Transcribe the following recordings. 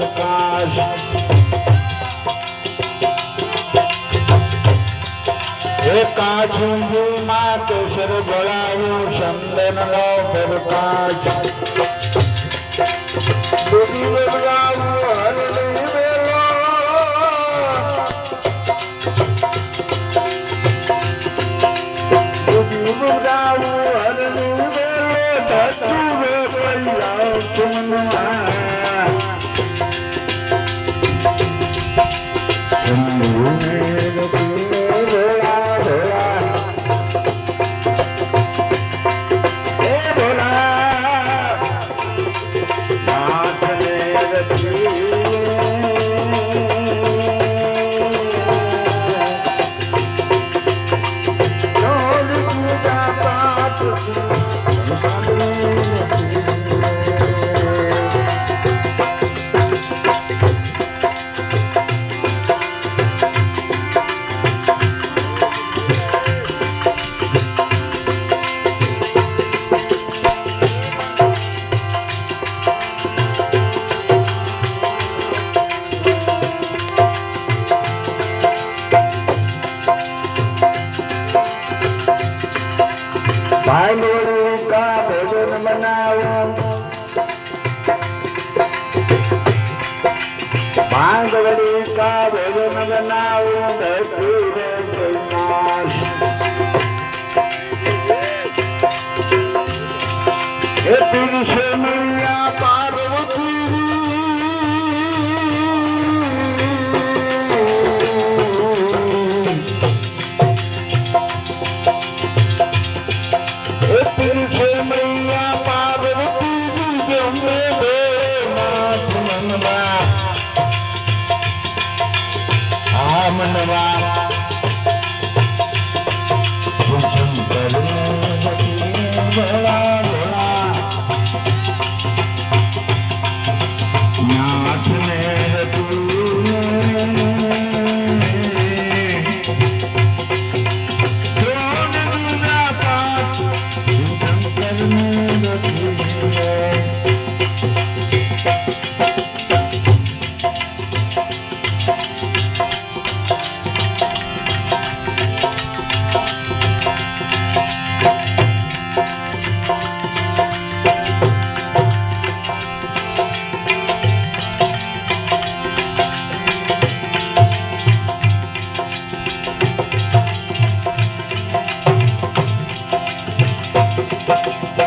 सबका सब કાચુંગીમાં કેસર ગળાયું ચંદન નો પ્રકાશ તું ನಾವು ಬಾಂಧವರೇ મનવા આ મનવા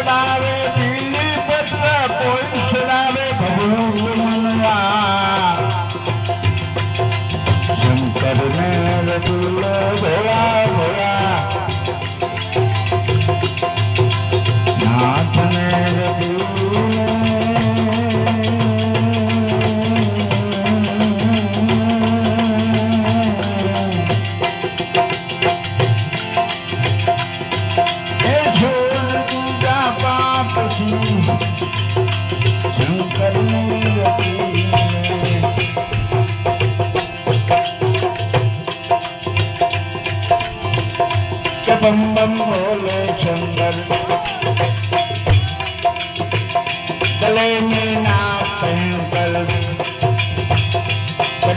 पोचणारे दिल्ली पत्र पोचणारे भगवंतला शंकर मेळ तुला भोळा भोळा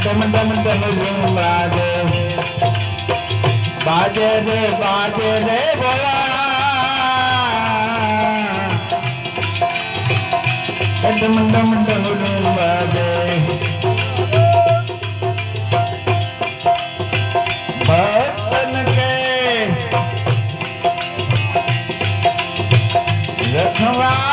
ડમ ડમ ડમ ધૂમ બાજે બાજે રે બાજે રે ભોળા ડમ ડમ ડમ ધૂમ બાજે ભક્તન કે રખવા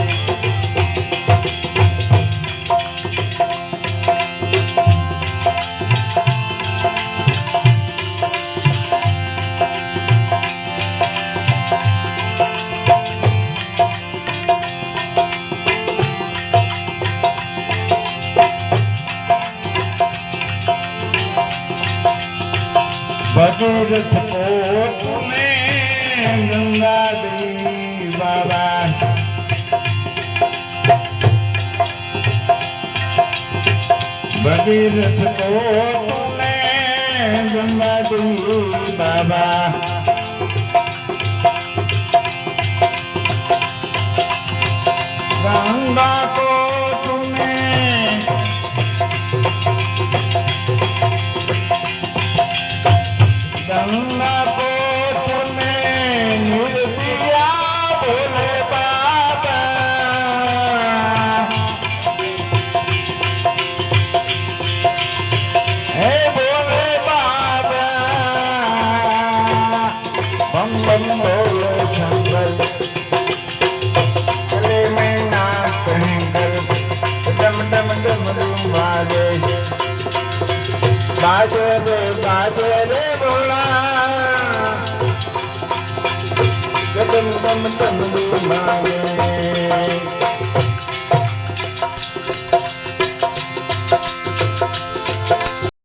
મેં ગંગા દેવી બાબા ભગીરથ કોટ મેં ગંગા બાબા બમ બમ બોલો જંગલ ચલે મૈના કહેંગલ ડમ ડમ ડમ ડમ વાગે બાજે રે બાજે રે બોલા ડમ ડમ ડમ ડમ વાગે